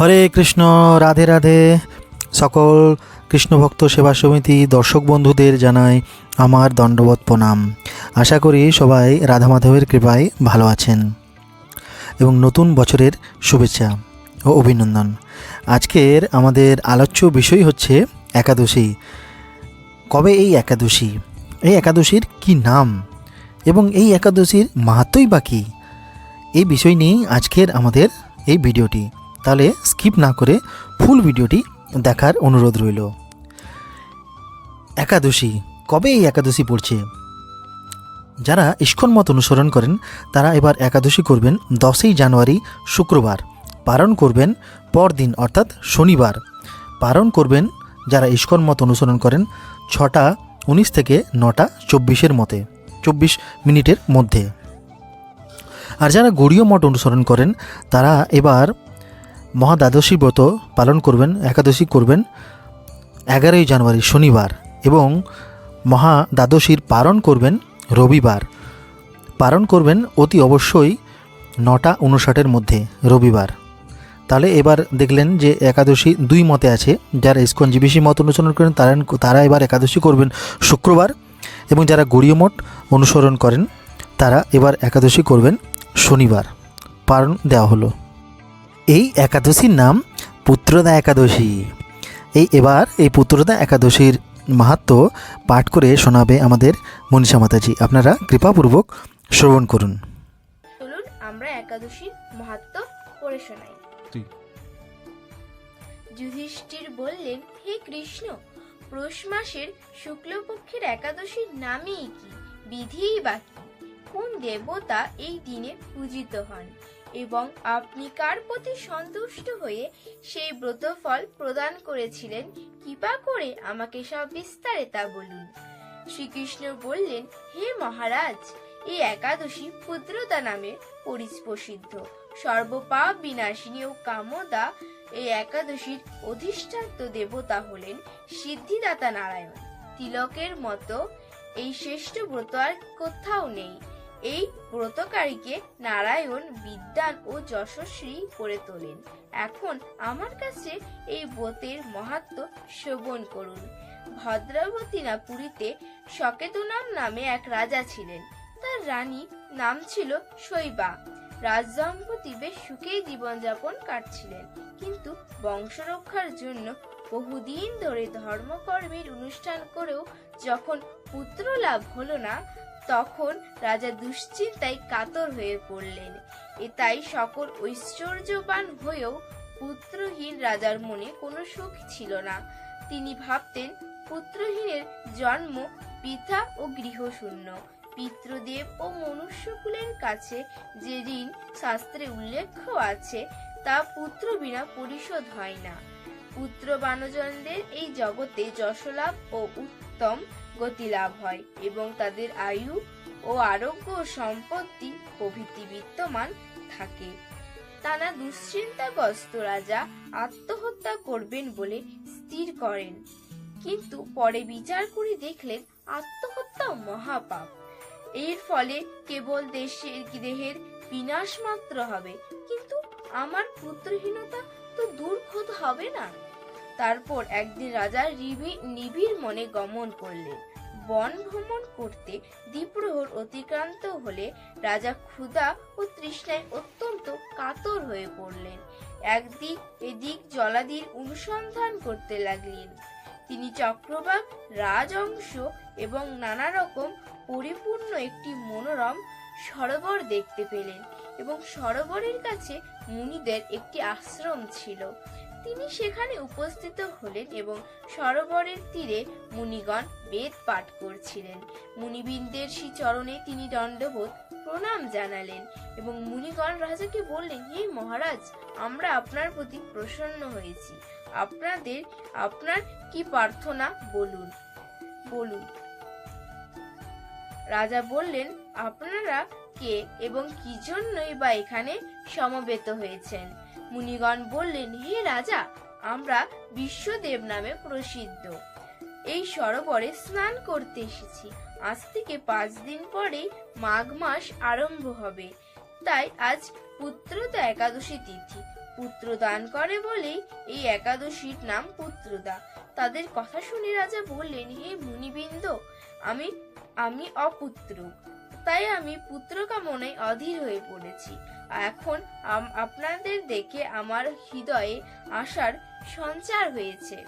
হরে কৃষ্ণ, রাধে রাধে। সকল কৃষ্ণভক্ত সেবা সমিতি দর্শক বন্ধুদের জানাই আমার দণ্ডবত প্রণাম। আশা করি সবাই রাধা মাধবের কৃপায় ভালো আছেন এবং নতুন বছরের শুভেচ্ছা ও অভিনন্দন। আজকের আমাদের আলোচ্য বিষয় হচ্ছে একাদশী। কবে এই একাদশী? এই একাদশীর কি নাম? এবং এই একাদশীর মাহাত্মই বা কী? এই বিষয় নিয়েই আজকের আমাদের এই ভিডিওটি। তাহলে স্কিপ না করে ফুল ভিডিওটি দেখার অনুরোধ রইল। একাদশী, কবে এই একাদশী পড়ছে? যারা ইস্কন মত অনুসরণ করেন, তারা এবার একাদশী করবেন দশই জানুয়ারি, শুক্রবার। পালন করবেন পরদিন, অর্থাৎ শনিবার। পালন করবেন যারা ইস্কন মত অনুসরণ করেন, ছটা উনিশ থেকে নটা চব্বিশের মতে, চব্বিশ মিনিটের মধ্যে। আর যারা গড়ীয় মঠ অনুসরণ করেন, তারা এবার মহাদ্বাদশী ব্রত পালন করবেন, একাদশী করবেন এগারোই জানুয়ারি শনিবার এবং মহা দ্বাদশীর পালন করবেন রবিবার। পালন করবেন অতি অবশ্যই নটা উনষাটের মধ্যে, রবিবার। তাহলে এবার দেখলেন যে একাদশী দুই মতে আছে। যারা ইস্কন জীবিসি মত অনুসরণ করেন, তারা তারা এবার একাদশী করবেন শুক্রবার এবং যারা গড়ীয় মঠ অনুসরণ করেন, তারা এবার একাদশী করবেন শনিবার। পালন দেওয়া হলো। এই একাদশীর নাম পুত্রদা একাদশী। এই এবার এই পুত্রদা একাদশীর মাহাত্ম পাঠ করে শোনাবে আমাদের মনীষা মাতাজি। আপনারা কৃপাপূর্বক শ্রবণ করুন। চলুন আমরা একাদশীর মাহাত্ম পড়ে শোনাই। যুধিষ্ঠির বললেন হে কৃষ্ণ পৌষ মাসের শুক্লপক্ষের একাদশীর নামই কি বিধিই বা কোন দেবতা এই দিনে পূজিত হন? এবং আপনি কার প্রতি সন্তুষ্ট হয়ে সেই ব্রতফল প্রদান করেছিলেন? কৃপা করে আমাকে সব বিস্তারে তা বলুন। শ্রীকৃষ্ণ বললেন, হে মহারাজ, এই একাদশী ক্ষুদ্রতা নামে পরিপ্রসিদ্ধ সর্বপাপ বিনাশিনী ও কামদা এই একাদশীর অধিষ্ঠাত্র দেবতা হলেন সিদ্ধিদাতা নারায়ণ। তিলকের মতো এই শ্রেষ্ঠ ব্রত আর কোথাও নেই। এই ব্রতকারীকে নারায়ণ বিদ্যান ও যশস্বী করে তোলেন। এখন আমার কাছে এই ব্রতের মাহাত্ম শ্রবণ করুন। ভদ্রাবতী না পুরীতে সকেতনাম নামে এক রাজা ছিলেন। তার রানী নাম ছিল শৈবা। রাজ দম্পতি বেশ সুখেই জীবনযাপন কাটছিলেন। কিন্তু বংশরক্ষার জন্য বহুদিন ধরে ধর্মকর্মের অনুষ্ঠান করেও যখন পুত্র লাভ হলো না তখন রাজা দুশ্চিন্তায় কাতর হয়ে পড়লেন। এটাই সকল ঐশ্বর্যবান হয়েও পুত্রহীন রাজার মনে কোনো সুখ ছিল না। তিনি ভাবতেন, পুত্রহীনের জন্ম বৃথা ও গৃহশূন্য। পিতৃদেব ও মনুষ্যকুলের কাছে যে ঋণ শাস্ত্রে উল্লেখ আছে, তা পুত্র বিনা পরিশোধ হয় না। পুত্র বানজনদের এই জগতে যশলাভ ও উত্তম গতি লাভ হয় এবং তাদের আয়ু ও আরোগ্য সম্পত্তি প্রভৃতি বিদ্যমান থাকে। তারা দুশ্চিন্তাগ্রস্ত রাজা আত্মহত্যা করবেন বলে স্থির করেন। কিন্তু পরে বিচার করে দেখলেন আত্মহত্যা মহাপাপ। এর ফলে কেবল দেশের দেহের বিনাশ মাত্র হবে, কিন্তু আমার পুত্রহীনতা তো দূর হবে না। তারপর একদিন রাজা নিবিড় মনে গমন করলেন। বন ভ্রমণ করতে দ্বীপ্রহর অতিক্রান্ত হলে রাজা ক্ষুধা ও তৃষ্ণায় অত্যন্ত কাতর হয়ে পড়লেন। একদিক এদিক জলাদির অনুসন্ধান করতে লাগলেন। তিনি চক্রবাক রাজঅংশ এবং নানা রকম পরিপূর্ণ একটি মনোরম সরোবর দেখতে পেলেন এবং সরোবরের কাছে মুনিদের একটি আশ্রম ছিল। তিনি সেখানে উপস্থিত হলেন এবং সরোবরের তীরে মুনিগণ বেদ পাঠ করছিলেন। মুনিবৃন্দের শ্রী চরণে তিনি দণ্ডবোধ প্রণাম জানালেন এবং মুনিগণ রাজাকে বললেন, হে মহারাজ, আমরা আপনার প্রতি প্রসন্ন হয়েছি। আপনাদের, আপনার কি প্রার্থনা? বলুন। বলুন। রাজা বললেন, আপনারা কে এবং কি জন্যই বা এখানে সমবেত হয়েছেন? মুনিগণ বললেন, হে রাজা, আমরা বিশ্বদেব নামে প্রসিদ্ধ। এই সরোবরে স্নান করতে এসেছি। আজ থেকে পাঁচ দিন পরেই মাঘ মাস আরম্ভ হবে। তাই আজ পুত্রতা একাদশী তিথি। পুত্র দান করে বলেই এই একাদশীর নাম পুত্রদা। তাদের কথা শুনে রাজা বললেন, হে মুনিবৃন্দ, আমি আমি অপুত্র তাই আমি পুত্র কামনায় অধীর হয়ে পড়েছি। এখন আপনাদের দেখে আমার হৃদয়ে আশার সঞ্চার হয়েছে।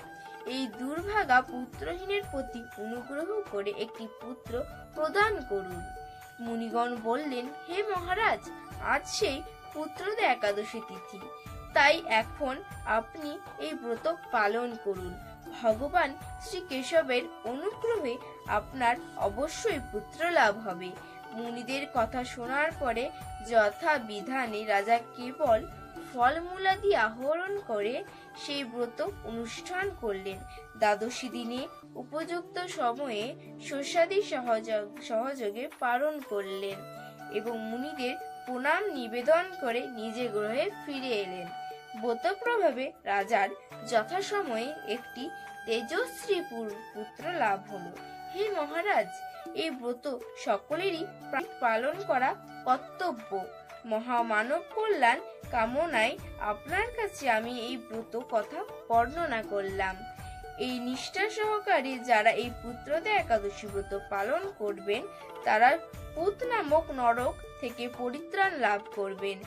এই দুর্ভাগা পুত্রহীনের প্রতি অনুগ্রহ করে একটি পুত্র প্রদান করুন। মুনিগণ বললেন, হে মহারাজ, আজ সেই পুত্রদা একাদশী তিথি। তাই এখন আপনি এই ব্রত পালন করুন। ভগবান শ্রী কেশবের অনুগ্রহে আপনার অবশ্যই পুত্র লাভ হবে। মুনিদের কথা শোনার পরে যথা বিধানে রাজা কেবল ফলমূলাদি আহরণ করে সেই ব্রত অনুষ্ঠান করলেন। দ্বাদশী দিনে উপযুক্ত সময়ে শস্যাদি সহযোগ সহযোগে পালন করলেন এবং মুনিদের প্রণাম নিবেদন করে নিজে গ্রহে ফিরে এলেন। ব্রতপ্রভাবে রাজার যথাসময়ে একটি তেজশ্রী পুত্র লাভ হলো। হে মহারাজ এই ব্রত সকলেরই পালন করা কর্তব্য। মহামানব কল্যাণ কামনায় আপনার কাছে আমি এই ব্রত কথা বর্ণনা করলাম। এই নিষ্ঠা সহকারে যারা এই পুত্রদা একাদশী ব্রত পালন করবেন, তারা পুত নামক নরক থেকে পরিত্রাণ লাভ করবেন।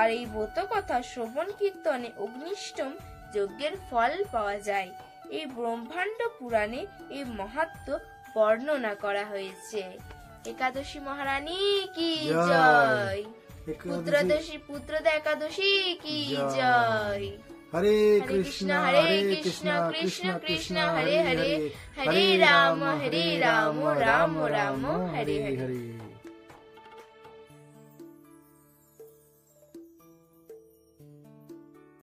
আর এই ব্রত কথা শ্রবণ কীর্তনে অগ্নিষ্টম যজ্ঞের ফল পাওয়া যায়। এই ব্রহ্মাণ্ড পুরাণে এই মাহাত্ম বর্ণনা করা হয়েছে একাদশী মহারানী কি জয়। পুত্রদশী পুত্রদা একাদশী কি জয়। হরে কৃষ্ণ, হরে কৃষ্ণ, কৃষ্ণ কৃষ্ণ হরে হরে হরে, রাম, হরে রাম, রাম রাম, হরে। হরে